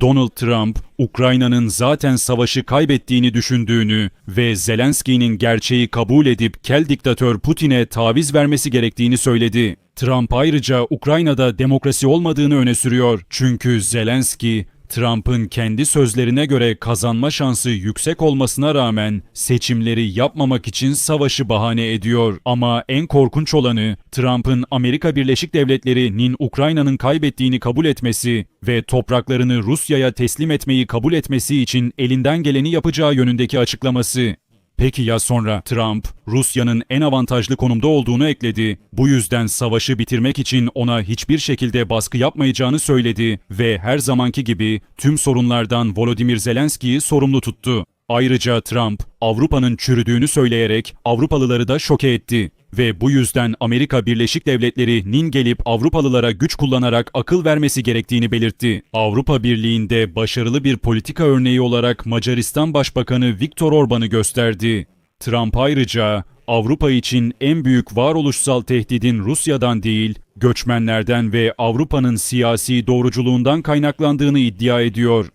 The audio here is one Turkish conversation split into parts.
Donald Trump, Ukrayna'nın zaten savaşı kaybettiğini düşündüğünü ve Zelenski'nin gerçeği kabul edip kel diktatör Putin'e taviz vermesi gerektiğini söyledi. Trump ayrıca Ukrayna'da demokrasi olmadığını öne sürüyor. Çünkü Zelenski, Trump'ın kendi sözlerine göre kazanma şansı yüksek olmasına rağmen seçimleri yapmamak için savaşı bahane ediyor. Ama en korkunç olanı Trump'ın Amerika Birleşik Devletleri'nin Ukrayna'nın kaybettiğini kabul etmesi ve topraklarını Rusya'ya teslim etmeyi kabul etmesi için elinden geleni yapacağı yönündeki açıklaması. Peki ya sonra Trump, Rusya'nın en avantajlı konumda olduğunu ekledi. Bu yüzden savaşı bitirmek için ona hiçbir şekilde baskı yapmayacağını söyledi ve her zamanki gibi tüm sorunlardan Volodymyr Zelenski'yi sorumlu tuttu. Ayrıca Trump, Avrupa'nın çürüdüğünü söyleyerek Avrupalıları da şoke etti ve bu yüzden Amerika Birleşik Devletleri'nin gelip Avrupalılara güç kullanarak akıl vermesi gerektiğini belirtti. Avrupa Birliği'nde başarılı bir politika örneği olarak Macaristan Başbakanı Viktor Orban'ı gösterdi. Trump ayrıca Avrupa için en büyük varoluşsal tehdidin Rusya'dan değil, göçmenlerden ve Avrupa'nın siyasi doğruculuğundan kaynaklandığını iddia ediyor.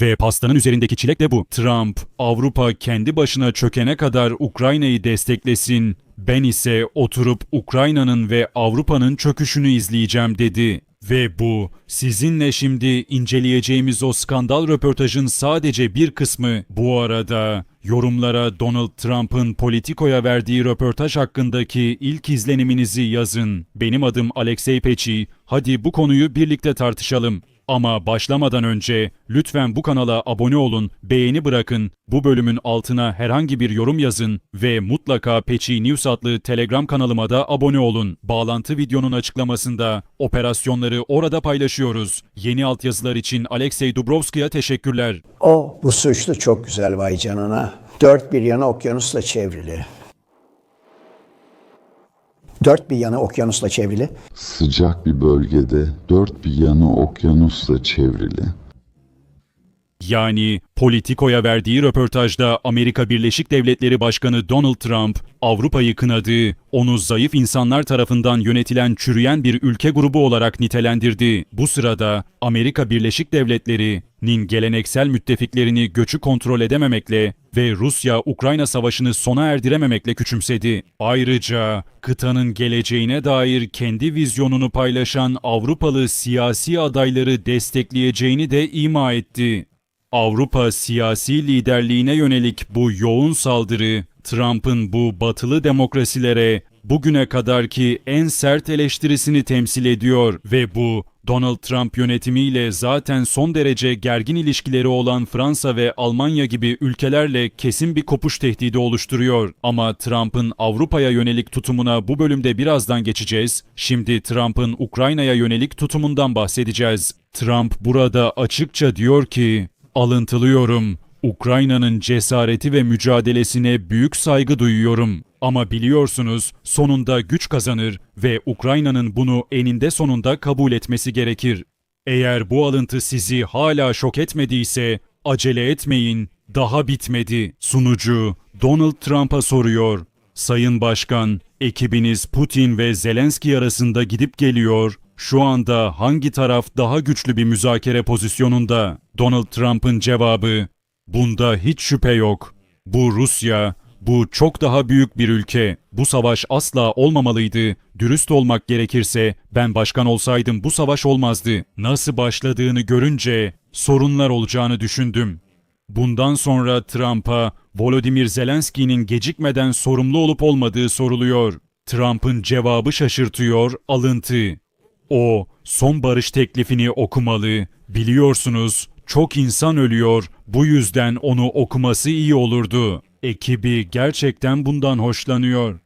Ve pastanın üzerindeki çilek de bu. Trump, Avrupa kendi başına çökene kadar Ukrayna'yı desteklesin. Ben ise oturup Ukrayna'nın ve Avrupa'nın çöküşünü izleyeceğim dedi. Ve bu sizinle şimdi inceleyeceğimiz o skandal röportajın sadece bir kısmı. Bu arada yorumlara Donald Trump'ın Politico'ya verdiği röportaj hakkındaki ilk izleniminizi yazın. Benim adım Alexey Peçi. Hadi bu konuyu birlikte tartışalım. Ama başlamadan önce lütfen bu kanala abone olun, beğeni bırakın, bu bölümün altına herhangi bir yorum yazın ve mutlaka Peçi News adlı Telegram kanalıma da abone olun. Bağlantı videonun açıklamasında operasyonları orada paylaşıyoruz. Yeni altyazılar için Alexey Dubrovski'ye teşekkürler. O bu suçlu çok güzel vay canına. Dört bir yanı okyanusla çevrili. Dört bir yanı okyanusla çevrili. Sıcak bir bölgede dört bir yanı okyanusla çevrili. Yani Politico'ya verdiği röportajda Amerika Birleşik Devletleri Başkanı Donald Trump, Avrupa'yı kınadı, onu zayıf insanlar tarafından yönetilen çürüyen bir ülke grubu olarak nitelendirdi. Bu sırada Amerika Birleşik Devletleri'nin geleneksel müttefiklerini göçü kontrol edememekle ve Rusya-Ukrayna savaşını sona erdirememekle küçümsedi. Ayrıca kıtanın geleceğine dair kendi vizyonunu paylaşan Avrupalı siyasi adayları destekleyeceğini de ima etti. Avrupa siyasi liderliğine yönelik bu yoğun saldırı, Trump'ın bu batılı demokrasilere bugüne kadarki en sert eleştirisini temsil ediyor ve bu Donald Trump yönetimiyle zaten son derece gergin ilişkileri olan Fransa ve Almanya gibi ülkelerle kesin bir kopuş tehdidi oluşturuyor. Ama Trump'ın Avrupa'ya yönelik tutumuna bu bölümde birazdan geçeceğiz. Şimdi Trump'ın Ukrayna'ya yönelik tutumundan bahsedeceğiz. Trump burada açıkça diyor ki Alıntılıyorum. Ukrayna'nın cesareti ve mücadelesine büyük saygı duyuyorum. Ama biliyorsunuz sonunda güç kazanır ve Ukrayna'nın bunu eninde sonunda kabul etmesi gerekir. Eğer bu alıntı sizi hala şok etmediyse acele etmeyin. Daha bitmedi. Sunucu Donald Trump'a soruyor. Sayın Başkan, ekibiniz Putin ve Zelenski arasında gidip geliyor. Şu anda hangi taraf daha güçlü bir müzakere pozisyonunda? Donald Trump'ın cevabı, bunda hiç şüphe yok. Bu Rusya, bu çok daha büyük bir ülke. Bu savaş asla olmamalıydı. Dürüst olmak gerekirse ben başkan olsaydım bu savaş olmazdı. Nasıl başladığını görünce sorunlar olacağını düşündüm. Bundan sonra Trump'a Volodymyr Zelenski'nin gecikmeden sorumlu olup olmadığı soruluyor. Trump'ın cevabı şaşırtıyor, alıntı. O son barış teklifini okumalı. Biliyorsunuz çok insan ölüyor. Bu yüzden onu okuması iyi olurdu. Ekibi gerçekten bundan hoşlanıyor.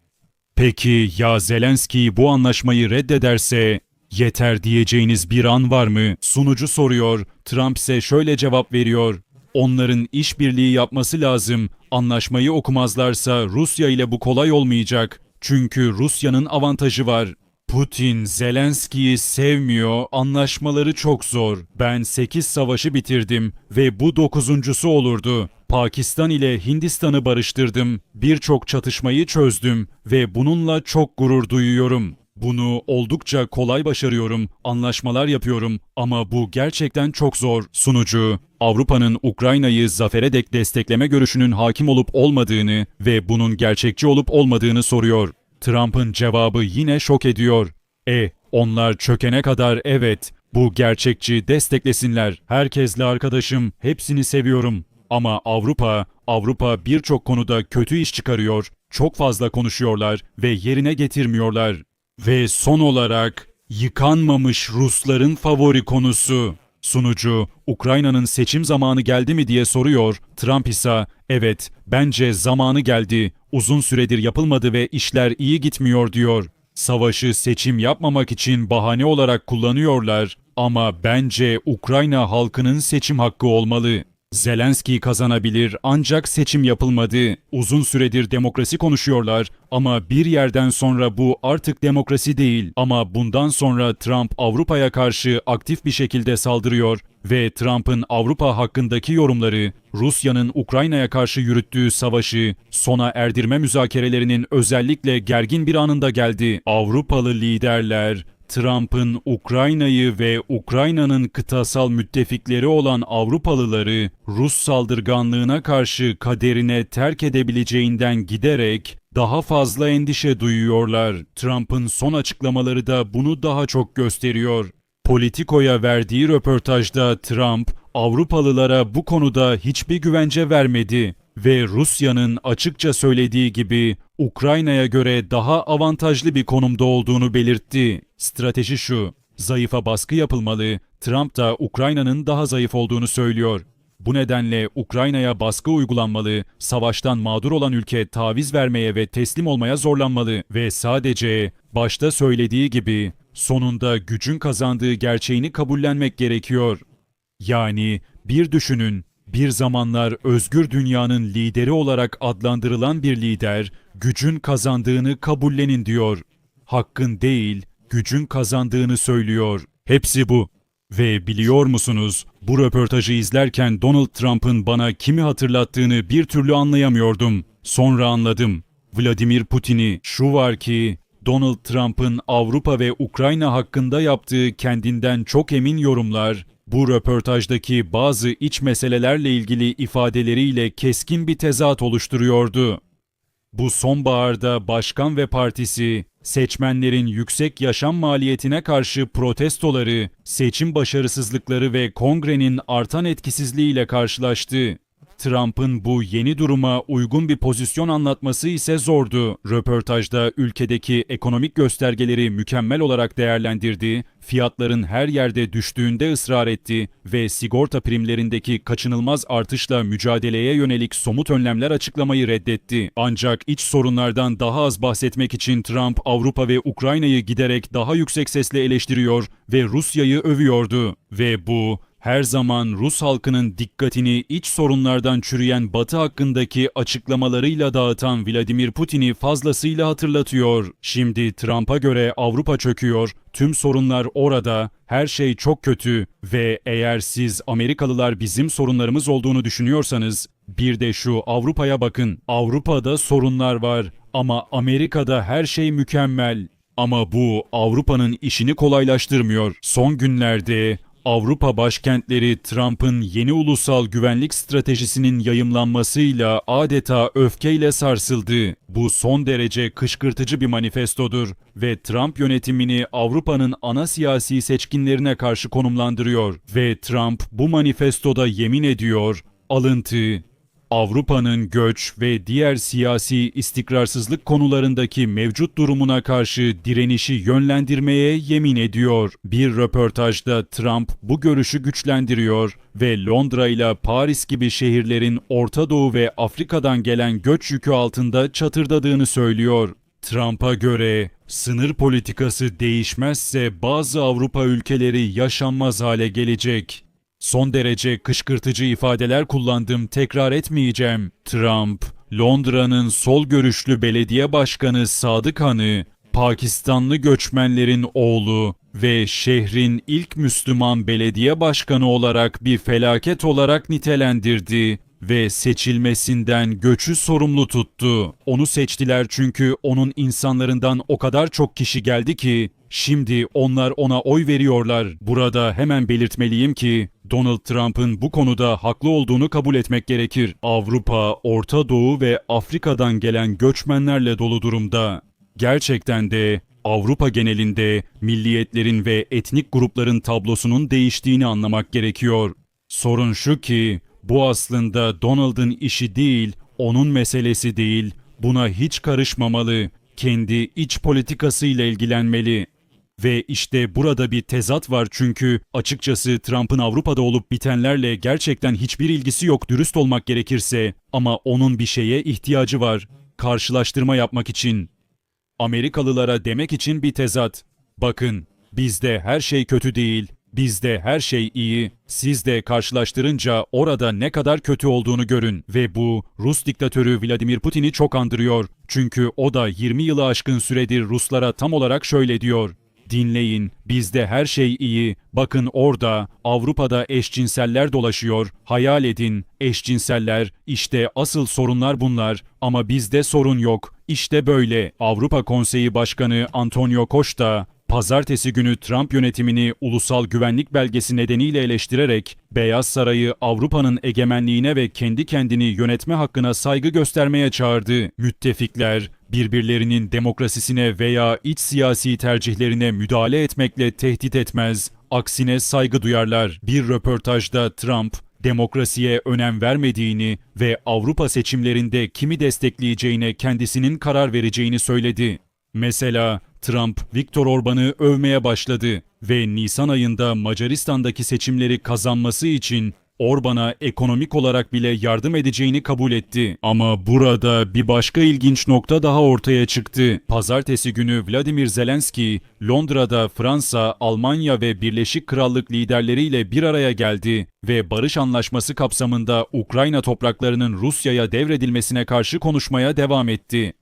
Peki ya Zelenski bu anlaşmayı reddederse yeter diyeceğiniz bir an var mı? Sunucu soruyor. Trump ise şöyle cevap veriyor. Onların işbirliği yapması lazım. Anlaşmayı okumazlarsa Rusya ile bu kolay olmayacak. Çünkü Rusya'nın avantajı var. Putin Zelenski'yi sevmiyor, anlaşmaları çok zor. Ben 8 savaşı bitirdim ve bu dokuzuncusu olurdu. Pakistan ile Hindistan'ı barıştırdım, birçok çatışmayı çözdüm ve bununla çok gurur duyuyorum. Bunu oldukça kolay başarıyorum, anlaşmalar yapıyorum ama bu gerçekten çok zor. Sunucu, Avrupa'nın Ukrayna'yı zafere dek destekleme görüşünün hakim olup olmadığını ve bunun gerçekçi olup olmadığını soruyor. Trump'ın cevabı yine şok ediyor. E, onlar çökene kadar evet, bu gerçekçi desteklesinler. Herkesle arkadaşım, hepsini seviyorum. Ama Avrupa, Avrupa birçok konuda kötü iş çıkarıyor, çok fazla konuşuyorlar ve yerine getirmiyorlar. Ve son olarak yıkanmamış Rusların favori konusu. Sunucu, Ukrayna'nın seçim zamanı geldi mi diye soruyor. Trump ise evet bence zamanı geldi. Uzun süredir yapılmadı ve işler iyi gitmiyor diyor. Savaşı seçim yapmamak için bahane olarak kullanıyorlar ama bence Ukrayna halkının seçim hakkı olmalı. Zelenski kazanabilir ancak seçim yapılmadı. Uzun süredir demokrasi konuşuyorlar ama bir yerden sonra bu artık demokrasi değil. Ama bundan sonra Trump Avrupa'ya karşı aktif bir şekilde saldırıyor ve Trump'ın Avrupa hakkındaki yorumları, Rusya'nın Ukrayna'ya karşı yürüttüğü savaşı sona erdirme müzakerelerinin özellikle gergin bir anında geldi. Avrupalı liderler Trump'ın Ukrayna'yı ve Ukrayna'nın kıtasal müttefikleri olan Avrupalıları Rus saldırganlığına karşı kaderine terk edebileceğinden giderek daha fazla endişe duyuyorlar. Trump'ın son açıklamaları da bunu daha çok gösteriyor. Politico'ya verdiği röportajda Trump, Avrupalılara bu konuda hiçbir güvence vermedi ve Rusya'nın açıkça söylediği gibi Ukrayna'ya göre daha avantajlı bir konumda olduğunu belirtti. Strateji şu, zayıfa baskı yapılmalı, Trump da Ukrayna'nın daha zayıf olduğunu söylüyor. Bu nedenle Ukrayna'ya baskı uygulanmalı, savaştan mağdur olan ülke taviz vermeye ve teslim olmaya zorlanmalı ve sadece başta söylediği gibi sonunda gücün kazandığı gerçeğini kabullenmek gerekiyor. Yani bir düşünün, bir zamanlar özgür dünyanın lideri olarak adlandırılan bir lider, gücün kazandığını kabullenin diyor. Hakkın değil, gücün kazandığını söylüyor. Hepsi bu. Ve biliyor musunuz, bu röportajı izlerken Donald Trump'ın bana kimi hatırlattığını bir türlü anlayamıyordum. Sonra anladım. Vladimir Putin'i şu var ki Donald Trump'ın Avrupa ve Ukrayna hakkında yaptığı kendinden çok emin yorumlar, bu röportajdaki bazı iç meselelerle ilgili ifadeleriyle keskin bir tezat oluşturuyordu. Bu sonbaharda başkan ve partisi seçmenlerin yüksek yaşam maliyetine karşı protestoları, seçim başarısızlıkları ve kongrenin artan etkisizliğiyle karşılaştı. Trump'ın bu yeni duruma uygun bir pozisyon anlatması ise zordu. Röportajda ülkedeki ekonomik göstergeleri mükemmel olarak değerlendirdi, fiyatların her yerde düştüğünde ısrar etti ve sigorta primlerindeki kaçınılmaz artışla mücadeleye yönelik somut önlemler açıklamayı reddetti. Ancak iç sorunlardan daha az bahsetmek için Trump Avrupa ve Ukrayna'yı giderek daha yüksek sesle eleştiriyor ve Rusya'yı övüyordu. Ve bu her zaman Rus halkının dikkatini iç sorunlardan çürüyen Batı hakkındaki açıklamalarıyla dağıtan Vladimir Putin'i fazlasıyla hatırlatıyor. Şimdi Trump'a göre Avrupa çöküyor, tüm sorunlar orada, her şey çok kötü ve eğer siz Amerikalılar bizim sorunlarımız olduğunu düşünüyorsanız bir de şu Avrupa'ya bakın. Avrupa'da sorunlar var ama Amerika'da her şey mükemmel. Ama bu Avrupa'nın işini kolaylaştırmıyor. Son günlerde Avrupa başkentleri Trump'ın yeni ulusal güvenlik stratejisinin yayımlanmasıyla adeta öfkeyle sarsıldı. Bu son derece kışkırtıcı bir manifestodur ve Trump yönetimini Avrupa'nın ana siyasi seçkinlerine karşı konumlandırıyor ve Trump bu manifestoda yemin ediyor, alıntı, Avrupa'nın göç ve diğer siyasi istikrarsızlık konularındaki mevcut durumuna karşı direnişi yönlendirmeye yemin ediyor. Bir röportajda Trump bu görüşü güçlendiriyor ve Londra ile Paris gibi şehirlerin Orta Doğu ve Afrika'dan gelen göç yükü altında çatırdadığını söylüyor. Trump'a göre sınır politikası değişmezse bazı Avrupa ülkeleri yaşanmaz hale gelecek. Son derece kışkırtıcı ifadeler kullandım tekrar etmeyeceğim. Trump, Londra'nın sol görüşlü belediye başkanı Sadık Han'ı, Pakistanlı göçmenlerin oğlu ve şehrin ilk Müslüman belediye başkanı olarak bir felaket olarak nitelendirdi. ve seçilmesinden göçü sorumlu tuttu. Onu seçtiler çünkü onun insanlarından o kadar çok kişi geldi ki şimdi onlar ona oy veriyorlar. Burada hemen belirtmeliyim ki Donald Trump'ın bu konuda haklı olduğunu kabul etmek gerekir. Avrupa, Orta Doğu ve Afrika'dan gelen göçmenlerle dolu durumda. Gerçekten de Avrupa genelinde milliyetlerin ve etnik grupların tablosunun değiştiğini anlamak gerekiyor. Sorun şu ki bu aslında Donald'ın işi değil, onun meselesi değil. Buna hiç karışmamalı. Kendi iç politikasıyla ilgilenmeli. Ve işte burada bir tezat var çünkü açıkçası Trump'ın Avrupa'da olup bitenlerle gerçekten hiçbir ilgisi yok dürüst olmak gerekirse ama onun bir şeye ihtiyacı var. Karşılaştırma yapmak için. Amerikalılara demek için bir tezat. Bakın, bizde her şey kötü değil, bizde her şey iyi. Siz de karşılaştırınca orada ne kadar kötü olduğunu görün ve bu Rus diktatörü Vladimir Putin'i çok andırıyor. Çünkü o da 20 yılı aşkın süredir Ruslara tam olarak şöyle diyor. Dinleyin, bizde her şey iyi. Bakın orada, Avrupa'da eşcinseller dolaşıyor. Hayal edin, eşcinseller. İşte asıl sorunlar bunlar. Ama bizde sorun yok. İşte böyle. Avrupa Konseyi Başkanı Antonio Costa, pazartesi günü Trump yönetimini ulusal güvenlik belgesi nedeniyle eleştirerek Beyaz Saray'ı Avrupa'nın egemenliğine ve kendi kendini yönetme hakkına saygı göstermeye çağırdı. Müttefikler, birbirlerinin demokrasisine veya iç siyasi tercihlerine müdahale etmekle tehdit etmez. Aksine saygı duyarlar. Bir röportajda Trump, demokrasiye önem vermediğini ve Avrupa seçimlerinde kimi destekleyeceğine kendisinin karar vereceğini söyledi. Mesela Trump, Viktor Orban'ı övmeye başladı ve Nisan ayında Macaristan'daki seçimleri kazanması için Orban'a ekonomik olarak bile yardım edeceğini kabul etti. Ama burada bir başka ilginç nokta daha ortaya çıktı. Pazartesi günü Vladimir Zelenski, Londra'da Fransa, Almanya ve Birleşik Krallık liderleriyle bir araya geldi ve barış anlaşması kapsamında Ukrayna topraklarının Rusya'ya devredilmesine karşı konuşmaya devam etti.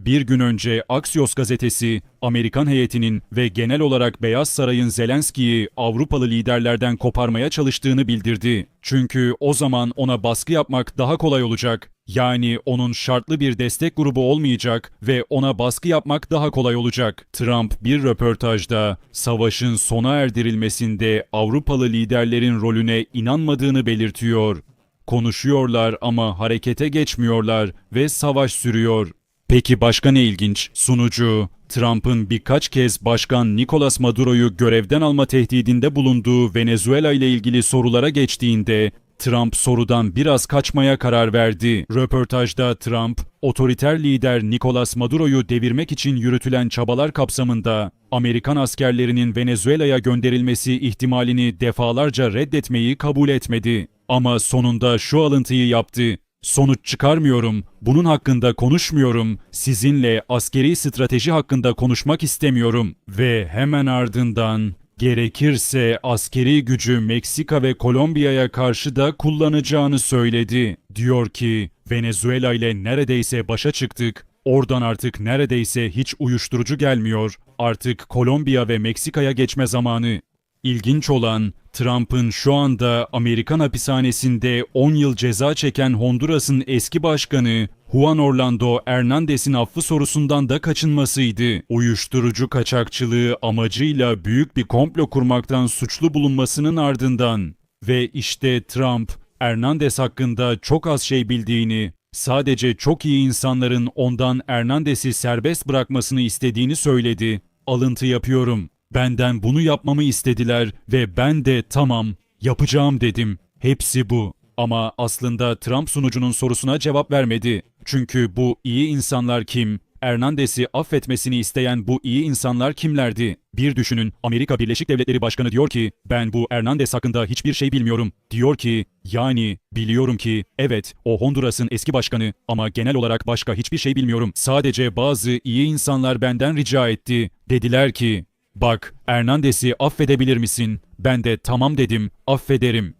Bir gün önce Axios gazetesi, Amerikan heyetinin ve genel olarak Beyaz Saray'ın Zelenski'yi Avrupalı liderlerden koparmaya çalıştığını bildirdi. Çünkü o zaman ona baskı yapmak daha kolay olacak. Yani onun şartlı bir destek grubu olmayacak ve ona baskı yapmak daha kolay olacak. Trump bir röportajda savaşın sona erdirilmesinde Avrupalı liderlerin rolüne inanmadığını belirtiyor. Konuşuyorlar ama harekete geçmiyorlar ve savaş sürüyor. Peki başka ne ilginç? Sunucu, Trump'ın birkaç kez Başkan Nicolas Maduro'yu görevden alma tehdidinde bulunduğu Venezuela ile ilgili sorulara geçtiğinde Trump sorudan biraz kaçmaya karar verdi. Röportajda Trump, otoriter lider Nicolas Maduro'yu devirmek için yürütülen çabalar kapsamında Amerikan askerlerinin Venezuela'ya gönderilmesi ihtimalini defalarca reddetmeyi kabul etmedi. Ama sonunda şu alıntıyı yaptı. Sonuç çıkarmıyorum, bunun hakkında konuşmuyorum, sizinle askeri strateji hakkında konuşmak istemiyorum. Ve hemen ardından gerekirse askeri gücü Meksika ve Kolombiya'ya karşı da kullanacağını söyledi. Diyor ki Venezuela ile neredeyse başa çıktık, oradan artık neredeyse hiç uyuşturucu gelmiyor, artık Kolombiya ve Meksika'ya geçme zamanı. İlginç olan Trump'ın şu anda Amerikan hapishanesinde 10 yıl ceza çeken Honduras'ın eski başkanı Juan Orlando Hernandez'in affı sorusundan da kaçınmasıydı. Uyuşturucu kaçakçılığı amacıyla büyük bir komplo kurmaktan suçlu bulunmasının ardından. Ve işte Trump, Hernandez hakkında çok az şey bildiğini, sadece çok iyi insanların ondan Hernandez'i serbest bırakmasını istediğini söyledi. Alıntı yapıyorum. Benden bunu yapmamı istediler ve ben de tamam yapacağım dedim. Hepsi bu. Ama aslında Trump sunucunun sorusuna cevap vermedi. Çünkü bu iyi insanlar kim? Hernandez'i affetmesini isteyen bu iyi insanlar kimlerdi? Bir düşünün Amerika Birleşik Devletleri Başkanı diyor ki ben bu Hernandez hakkında hiçbir şey bilmiyorum. Diyor ki yani biliyorum ki evet o Honduras'ın eski başkanı ama genel olarak başka hiçbir şey bilmiyorum. Sadece bazı iyi insanlar benden rica etti. Dediler ki Bak, Hernandez'i affedebilir misin? Ben de tamam dedim, affederim.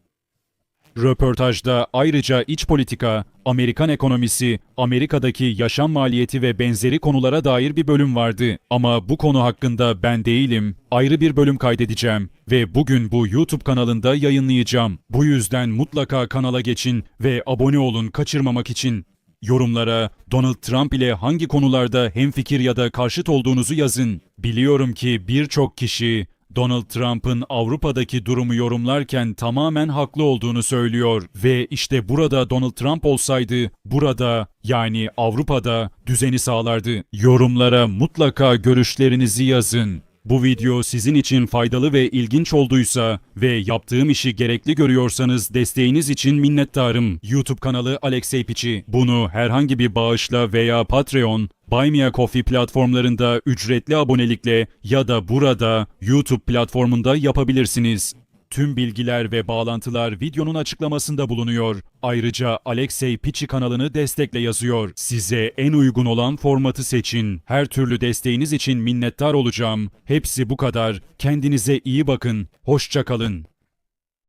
Röportajda ayrıca iç politika, Amerikan ekonomisi, Amerika'daki yaşam maliyeti ve benzeri konulara dair bir bölüm vardı. Ama bu konu hakkında ben değilim, ayrı bir bölüm kaydedeceğim ve bugün bu YouTube kanalında yayınlayacağım. Bu yüzden mutlaka kanala geçin ve abone olun kaçırmamak için. Yorumlara Donald Trump ile hangi konularda hemfikir ya da karşıt olduğunuzu yazın. Biliyorum ki birçok kişi Donald Trump'ın Avrupa'daki durumu yorumlarken tamamen haklı olduğunu söylüyor ve işte burada Donald Trump olsaydı burada yani Avrupa'da düzeni sağlardı. Yorumlara mutlaka görüşlerinizi yazın. Bu video sizin için faydalı ve ilginç olduysa ve yaptığım işi gerekli görüyorsanız desteğiniz için minnettarım. YouTube kanalı Alexey Piçi. Bunu herhangi bir bağışla veya Patreon, Buy Me a Coffee platformlarında ücretli abonelikle ya da burada YouTube platformunda yapabilirsiniz. Tüm bilgiler ve bağlantılar videonun açıklamasında bulunuyor. Ayrıca Alexey Piçi kanalını destekle yazıyor. Size en uygun olan formatı seçin. Her türlü desteğiniz için minnettar olacağım. Hepsi bu kadar. Kendinize iyi bakın. Hoşça kalın.